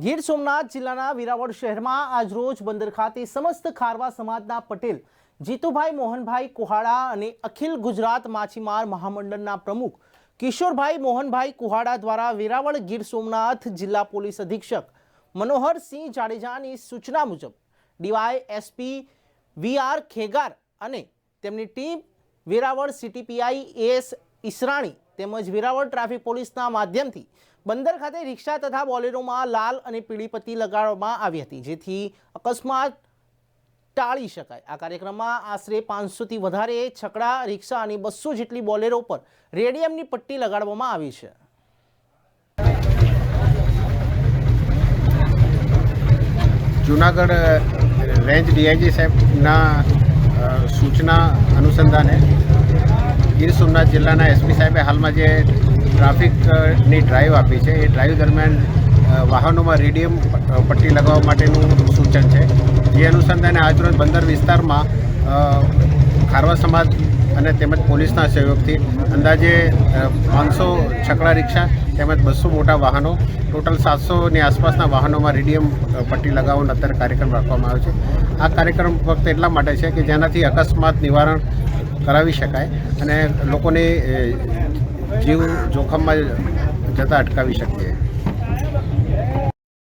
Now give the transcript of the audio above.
ગીર સોમનાથ જિલ્લાના વિરાવળ શહેરમાં આજરોજ બંદર ખાતે સમસ્ત ખારવા સમાજના પટેલ, જીતુભાઈ મોહનભાઈ કુહાડા અને અખિલ ગુજરાત માછીમાર મહામંડળના પ્રમુખ કિશોરભાઈ મોહનભાઈ કુહાડા દ્વારા વેરાવળ ગીર સોમનાથ જિલ્લા પોલીસ અધિક્ષક મનોહરસિંહ જાડેજાની સૂચના મુજબ DY, SP V R Khegar અને તેમની team Veraval CTPI S Israni તેમજ વેરાવળ ટ્રાફિક પોલીસના માધ્યમથી બંદર ખાતે રિક્ષા તથા બોલેરોમાં લાલ અને પીળી પટ્ટી લગાડવામાં આવી હતી, જેથી અકસ્માત ટાળી શકાય. આ કાર્યક્રમમાં આશરે પાંચસોથી વધારે છકડા, રિક્ષા અને બસો જેટલી બોલેરો પર રેડિયમની પટ્ટી લગાડવામાં આવી છે. જુનાગઢ રેન્જ ડીઆઈજી સાહેબના સૂચના અનુસંધાને ગીર સોમનાથ જિલ્લાના એસપી સાહેબે હાલમાં જે ટ્રાફિકની ડ્રાઈવ આપી છે, એ ડ્રાઈવ દરમિયાન વાહનોમાં રેડિયમ પટ્ટી લગાવવા માટેનું સૂચન છે. જે અનુસંધાને આજરોજ બંદર વિસ્તારમાં ખારવા સમાજ અને તેમજ પોલીસના સહયોગથી અંદાજે પાંચસો છકડા રિક્ષા તેમજ બસો મોટા વાહનો, ટોટલ સાતસોની આસપાસના વાહનોમાં રેડિયમ પટ્ટી લગાવવાનો અત્યારે કાર્યક્રમ રાખવામાં આવ્યો છે. આ કાર્યક્રમ ફક્ત એટલા માટે છે કે જેનાથી અકસ્માત, નિવારણ કરાવી શકાય અને લોકોને જીવ જોખમમાં જતાં અટકાવી શકીએ.